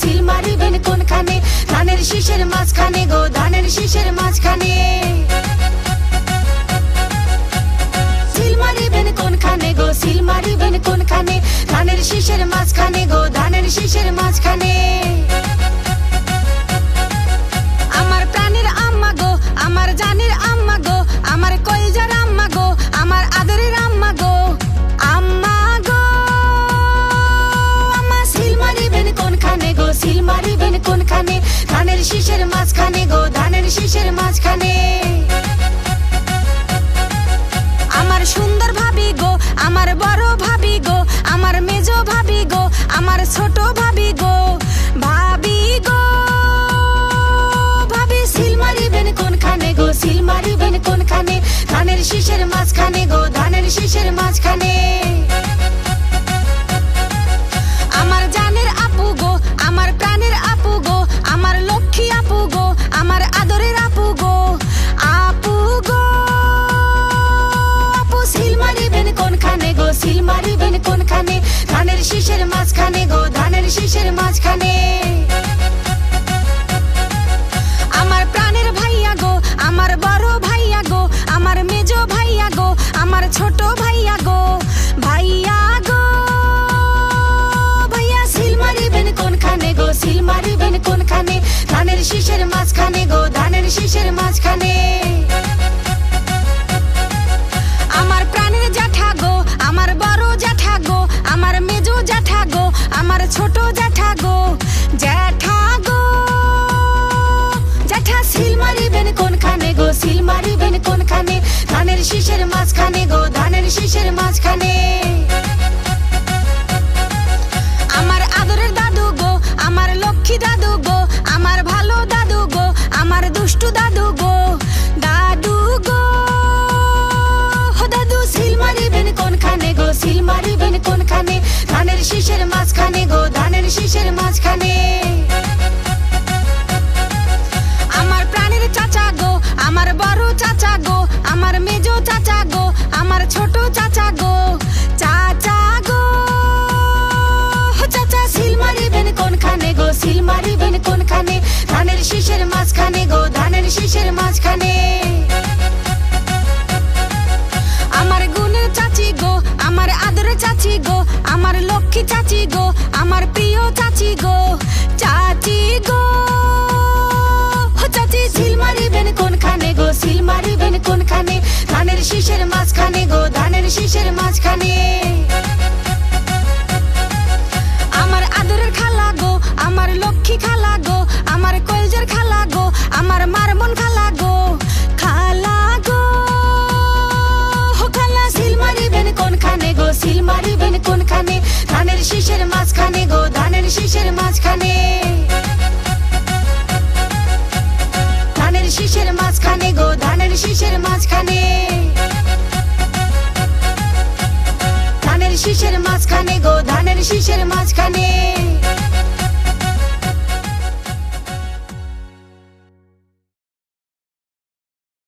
Seal মারিবেন কোনখানে? ধানের শীষের মাঝখানে গো, ধানের শীষের মাঝখানে। সিল মারিবেন কোনখানে গো, সিল মারিবেন কোনখানে? ধানের শীষের মাঝখানে শীষের মাঝখানে গো, ধানের শীষের মাঝখানে। আমার জানের আপু গো, আমার প্রাণের আপু গো, আমার লক্ষ্মী আপু গো, আমার আদরের আপু গো। আপু গো, আপু সিল মারিবেন কোনখানে গো, সিল মারিবেন কোনখানে? ধানের শীষের মাঝখানে গো, ধানের শীষের মাঝখানে। আমার ছোট জ্যাঠা গো জ্যাঠা গো। জ্যাঠা, সিল মারিবেন কোনখানে গো, সিল মারিবেন কোনখানে? ধানের শীষের মাঝখানে গো, ধানের শীষের মাঝখানে। আমার আদরের দাদু গো, আমার লক্ষ্মী দাদু শীষের মাঝখানে। আমার গুণের চাচি গো, আমার আদরের চাচি গো, আমার লক্ষ্মী চাচি গো, আমার প্রিয় চাচি গো। চাচি গো চাচি সিল মারিবেন কোনখানে গো সিল মারিবেন কোনখানে? ধানের শীষের মাঝখানে গো, ধানের শীষের মাঝখানে। আমার আদরের খালা গো, আমার লক্ষ্মী খালা গো, আমার কলজের খালা গো, আমার মারমন শীষের মাঝখানে। ধানের শীষের মাঝখানে গো, ধানের শীষের মাঝখানে। ধানের শীষের মাঝখানে গো, ধানের শীষের মাঝখানে।